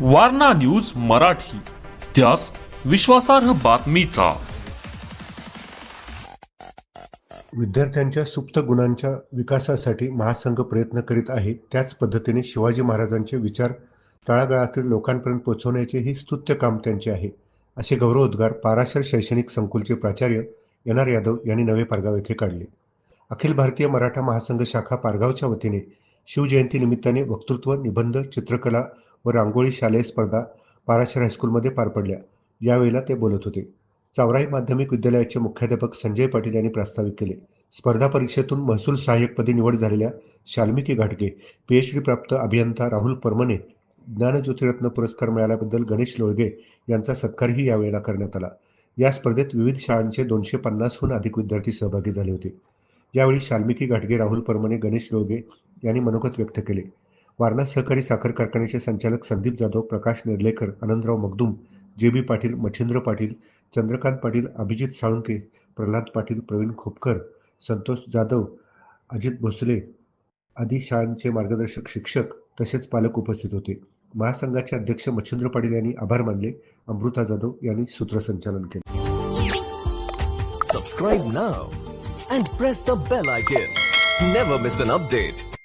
Warna news Marathi. त्यास विश्वासार्ह बातमीचा. विद्यार्थ्यांच्या सुप्त गुणांच्या विकासासाठी महासंघ प्रयत्न करीत आहे. त्याच पद्धतीने शिवाजी महाराजांचे विचार तळागाळातील लोकांपर्यंत पोहोचवण्याचे ही स्तुत्य काम त्यांचे आहे. असे गौरवोद्गार पाराशर शैक्षणिक संकुलचे प्राचार्य एन आर यादव यांनी नवे पारगाव येथे काढले. अखिल भारतीय मराठा महासंघ शाखा पारगावच्या वतीने शिवजयंती निमित्ताने वक्तृत्व निबंध चित्रकला व रांगोळी शालेय स्पर्धा पाराशर हायस्कूलमध्ये पार पडल्या. यावेळेला ते बोलत होते. चावराई माध्यमिक विद्यालयाचे मुख्याध्यापक संजय पाटील यांनी प्रस्तावित केले. स्पर्धा परीक्षेतून महसूल सहाय्यकपदी निवड झालेल्या शाल्मिकी घाटगे पीएच डी प्राप्त अभियंता राहुल परमने ज्ञानज्योतिरत्न पुरस्कार मिळाल्याबद्दल गणेश लोळगे यांचा सत्कारही यावेळेला करण्यात आला. या स्पर्धेत विविध शाळांचे दोनशे पन्नासहून अधिक विद्यार्थी सहभागी झाले होते. यावेळी शाल्मिकी घाटगे राहुल परमने गणेश लोळगे यांनी मनोगत व्यक्त केले. वारणा सहकारी साखर कारखान्याचे संचालक संदीप जाधव प्रकाश निर्लेकर आनंदराव मगदूम जे बी पाटील मच्छिंद्र पाटील चंद्रकांत पाटील अभिजित साळुंके प्रल्हाद पाटील प्रवीण खोपकर संतोष जाधव अजित भोसले आदी शाळांचे मार्गदर्शक शिक्षक तसेच पालक उपस्थित होते. महासंघाचे अध्यक्ष मच्छिंद्र पाटील यांनी आभार मानले. अमृता जाधव यांनी सूत्रसंचालन केले. Subscribe now and press the bell icon never miss an update